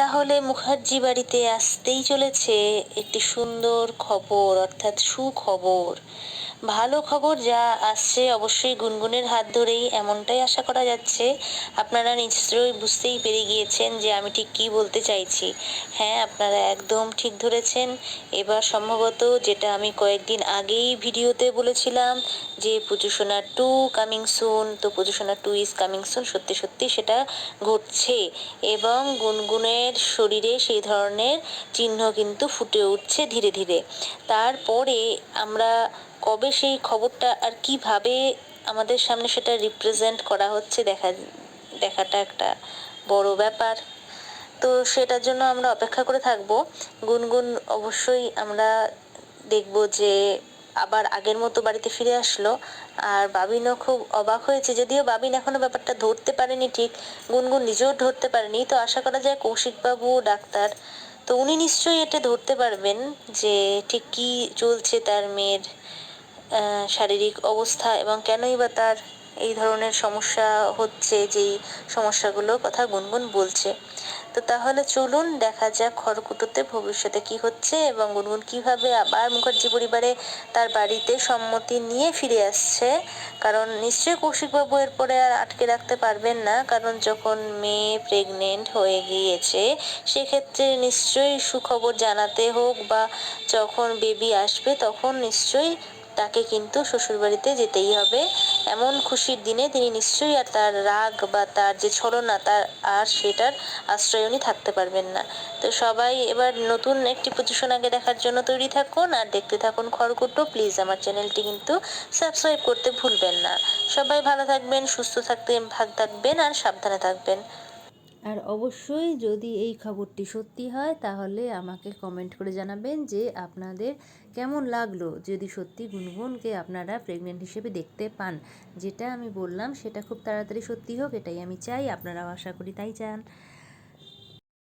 তাহলে মুখার্জি বাড়িতে আসতেই চলেছে একটি সুন্দর খবর, অর্থাৎ সুখবর। ভালো খবর যা আসছে অবশ্যই গুনগুনের হাত ধরেই, এমনটাই আশা করা যাচ্ছে। আপনারা নিশ্চয়ই বুঝতেই পেরে গিয়েছেন যে আমি ঠিক কী বলতে চাইছি। হ্যাঁ আপনারা একদম ঠিক ধরেছেন। এবার সম্ভবত যেটা আমি কয়েকদিন আগেই ভিডিওতে বলেছিলাম, যে পুজোসোনা টু কামিং সুন তো পুজোসোনা টু ইজ কামিং সুন সত্যি সত্যি সেটা ঘটছে। এবং গুনগুনের শরীরে সেই ধরনের চিহ্ন কিন্তু ফুটে উঠছে ধীরে ধীরে। তারপরে আমরা কবে সেই খবরটা আর কীভাবে আমাদের সামনে সেটা রিপ্রেজেন্ট করা হচ্ছে দেখা, দেখাটা একটা বড় ব্যাপার। তো সেটার জন্য আমরা অপেক্ষা করে থাকব। গুনগুন অবশ্যই আমরা দেখব যে আবার আগের মতো বাড়িতে ফিরে আসলো। আর বাবিনও খুব অবাক হয়েছে, যদিও বাবিন এখনও ব্যাপারটা ধরতে পারেনি ঠিক, গুনগুন নিজেও ধরতে পারেনি। তো আশা করা যায় কৌশিকবাবু ডাক্তার। তো উনি নিশ্চয়ই এটা ধরতে পারবেন যে ঠিক কী চলছে তার মেয়ের শারীরিক অবস্থা এবং কেনই বা তার এই ধরনের সমস্যা হচ্ছে, যেই সমস্যাগুলোর কথা গুনগুন বলছে। তো তাহলে চলুন দেখা যাক খড়কুটোতে ভবিষ্যতে কি হচ্ছে এবং গুনগুন কীভাবে আবার মুখার্জি পরিবারে তার বাড়িতে সম্মতি নিয়ে ফিরে আসছে। কারণ নিশ্চয়ই কৌশিকবাবু এরপরে আর আটকে রাখতে পারবেন না, কারণ যখন মেয়ে প্রেগনেন্ট হয়ে গিয়েছে, সেক্ষেত্রে নিশ্চয়ই সুখবর জানাতে হোক বা যখন বেবি আসবে, তখন নিশ্চয়ই তাকে কিন্তু শ্বশুরবাড়িতে যেতেই হবে। এমন খুশির দিনে তিনি নিশ্চয়ই আর তার রাগ বা তার যে ছলনা, তার আর সেটার আশ্রয় উনি থাকতে পারবেন না। তো সবাই এবার নতুন একটি পজিশন আগে দেখার জন্য তৈরি থাকুন আর দেখতে থাকুন খড়কুটো। প্লিজ আমার চ্যানেলটি কিন্তু সাবস্ক্রাইব করতে ভুলবেন না। সবাই ভালো থাকবেন, সুস্থ থাকতে ভাগ থাকবেন আর সাবধানে থাকবেন। আর অবশ্যই যদি এই খবরটি সত্যি হয়, তাহলে আমাকে কমেন্ট করে জানাবেন যে আপনাদের কেমন লাগল। যদি সত্যি গুনগুনকে আপনারা প্রেগনেন্ট হিসেবে দেখতে পান, যেটা আমি বললাম সেটা খুব তাড়াতাড়ি সত্যি হোক, এটাই আমি চাই, আপনারাও আশা করি তাই চান।